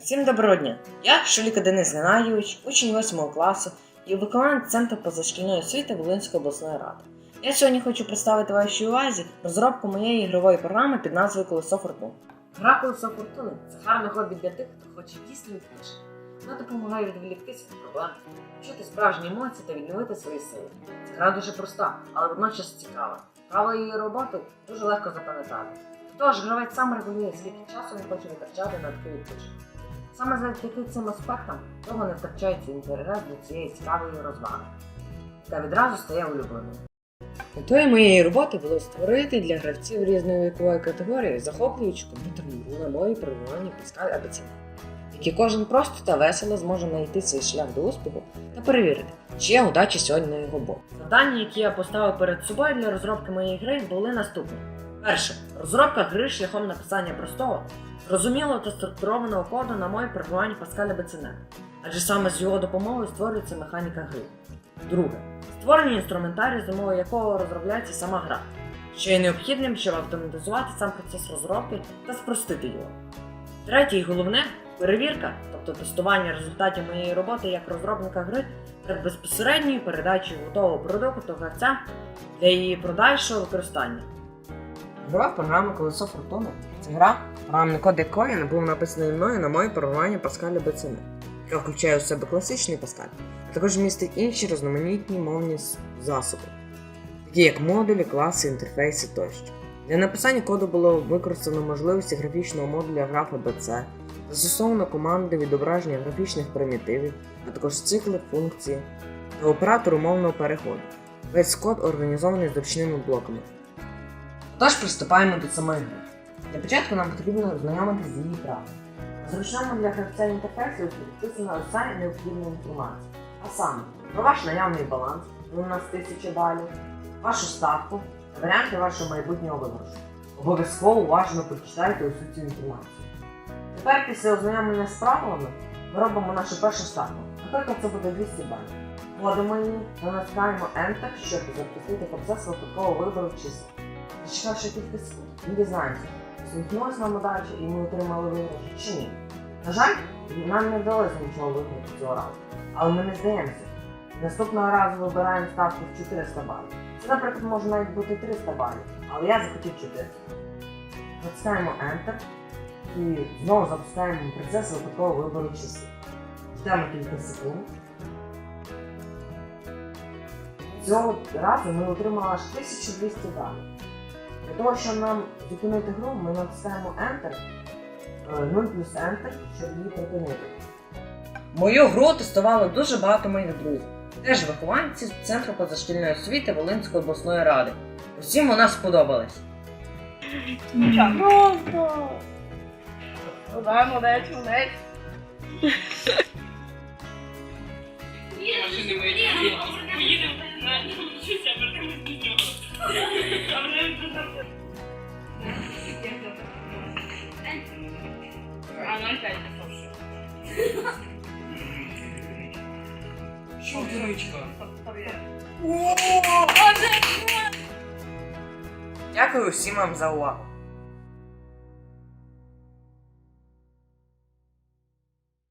Всім доброго дня! Я Шуліка Денис Геннадійович, учень 8 класу і виконавець Центру позашкільної освіти Волинської обласної ради. Я сьогодні хочу представити вашій увазі розробку моєї ігрової програми під назвою Колесо Фортуни. Гра Колесо Фортуни це гарне хобі для тих, хто хоче дійсно відпочити. Вона допомагає відволіктися від проблем, відчути справжні емоції та відновити свої сили. Ця гра дуже проста, але водночас цікава. Право її роботи дуже легко запам'ятати. Тож гравець сам регулює, скільки часу він хоче витрачати на такий відпочинок. Саме завдяки цим аспектам того не втрачається інтерес до цієї цікавої розваги, та відразу стає улюбленою. Метою моєї роботи було створити для гравців різної вікової категорії захоплюючу комп'ютерну гру на мові програмування Pascal ABC, в якій кожен просто та весело зможе знайти свій шлях до успіху та перевірити, чи є удача сьогодні на його боку. Завдання, які я поставив перед собою для розробки моєї гри, були наступні. Перше. Розробка гри шляхом написання простого, зрозумілого та структурованого коду на мові програмування Pascal BCN, адже саме з його допомогою створюється механіка гри. Друге. Створення інструментарію, за мовою якого розробляється сама гра, що є необхідним, щоб автоматизувати сам процес розробки та спростити його. Третє і головне перевірка, тобто тестування результатів моєї роботи як розробника гри перед безпосередньою передачею готового продукту гравця для її подальшого використання. Грова програма Колесо Фортуни це гра, програмний код якої був написаний мною на мові програмування Pascal BCN, яка включає у себе класичний Pascal, а також містить інші різноманітні мовні засоби, такі як модулі, класи, інтерфейси тощо. Для написання коду було використано можливості графічного модуля графа BC, застосовано команди відображення графічних примітивів, а також цикли, функції та оператор умовного переходу. Весь код організований зручними блоками. Тож приступаємо до самої гри. Для початку нам потрібно ознайомитися з її правилами. Зручному для гравця інтерфейсі підписана уся необхідна інформація. А саме про ваш наявний баланс, у нас 1000 балів, вашу ставку та варіанти вашого майбутнього виграшу. Обов'язково уважно прочитайте усю цю інформацію. Тепер після ознайомлення з правилами ми робимо нашу першу ставку. Наприклад, це буде 200 балів. Вводимо її та натискаємо Enter, щоб запустити процес випадкового вибору чисел. Кілька секунд, ми дізнаємося, усміхнулась нам удача і ми отримали виграш чи ні. На жаль, нам не вдалося нічого виграти цього разу, але ми не здаємося. Наступного разу вибираємо ставку в 400 балів. Це, наприклад, може навіть бути 300 балів, але я захотів 400. Натискаємо Enter і знову запускаємо процес випадкового вибору чисел. Ждемо кілька секунд. Цього разу ми отримали аж 1200 балів. Для того, щоб нам зупинити гру, ми натискаємо Enter, е, 0 плюс Enter, щоб її припинити. Мою гру тестувало дуже багато моїх друзів, теж вихованці Центру позашкільної освіти Волинської обласної ради. Усім вона сподобалась. Просто. Ну да, молодець, молодець. Машини мої поїдемо на вчуся, вертимось до нього. А вже А ну Що дуричка? Дякую всім вам за увагу.